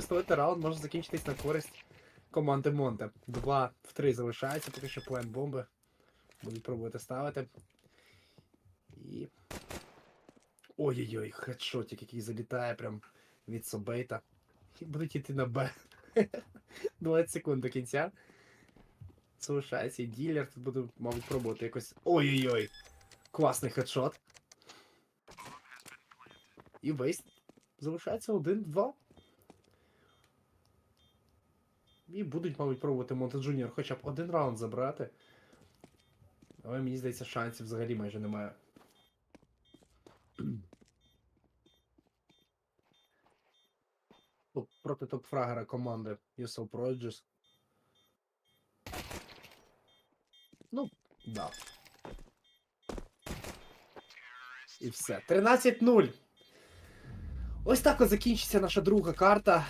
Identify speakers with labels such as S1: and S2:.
S1: пістолетний раунд може закінчитись на користь команди Монте. 2 в 3 залишається, поки що план бомби. Будуть пробувати ставити. І. Ой-ой-ой, хедшотик, який залітає прям від Собейта. І будуть йти на Б. 20 секунд до кінця. Залишається і ділер тут буде, мабуть, пробувати якось. Ой-ой-ой! Класний хедшот. І вейст. Залишається 1-2. І будуть, мабуть, пробувати Монте Джуніор хоча б один раунд забрати. Але мені здається, шансів взагалі майже немає. Проти топ-фрагера команди USO Prodigies. Ну, да. І все. 13-0. Ось так от закінчиться наша друга карта.